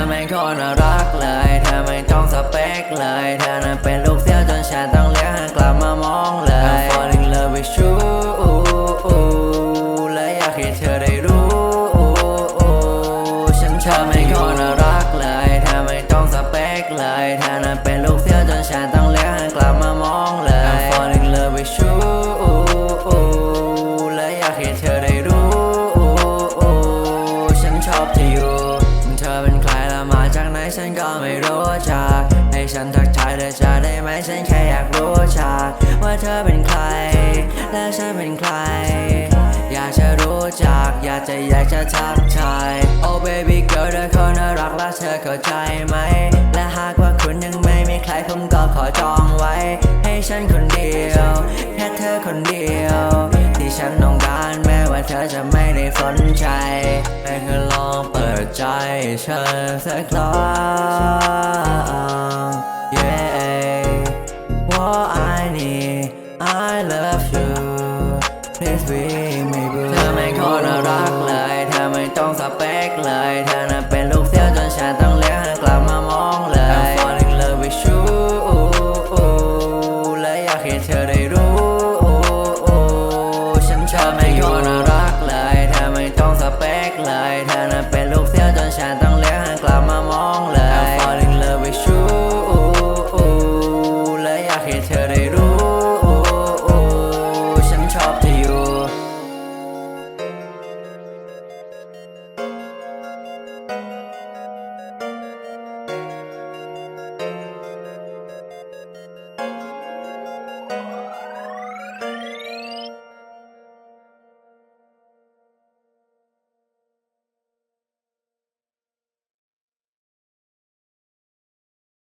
คนน่ารักเลยเธอไม่ต้องสเปคเลยเธอนั้นเป็นลูกเสี้ยวจนฉันต้องเลี้ยงหันกลับมามองเลย I'm falling in love with you และอยากให้เธอได้รู้ ฉันเธอไม่คนน่ารักเลยเธอไม่ต้องสเปคเลยเธอนั้นเป็นลูกเสี้ยว ฉันก็ไม่รู้จักให้ฉันทักทายเธอจะได้ไหมฉันแค่อยากรู้จักว่าเธอเป็นใคร และฉันเป็นใคร อยากจะรู้จัก อยากจะอยากจะทักทาย Oh baby girl เธอคนน่ารักและเธอเข้าใจไหม และหากว่าคุณยังไม่มีใครผมก็ขอจองไว้ ให้ฉันคนเดียว แค่เธอคนเดียว ที่ฉันต้องการแม้ว่าเธอจะไม่ได้สนใจแค่ ใจเธอสักครั้ง Yeah What I need I love you Please be me เธอไม่โคตรักเลยเธอไม่ต้องสเปกเลยเธอน่ะเป็นลูกเสี้ยวจนฉันต้องเลี้ยงเธอกลับมามองเลย I'm falling in love with you และอยากให้เธอได้รู้ฉันชอบไม่โคตรรักเลยเธอไม่ต้องสเปกเลยเธอน่ะเป็น can't tell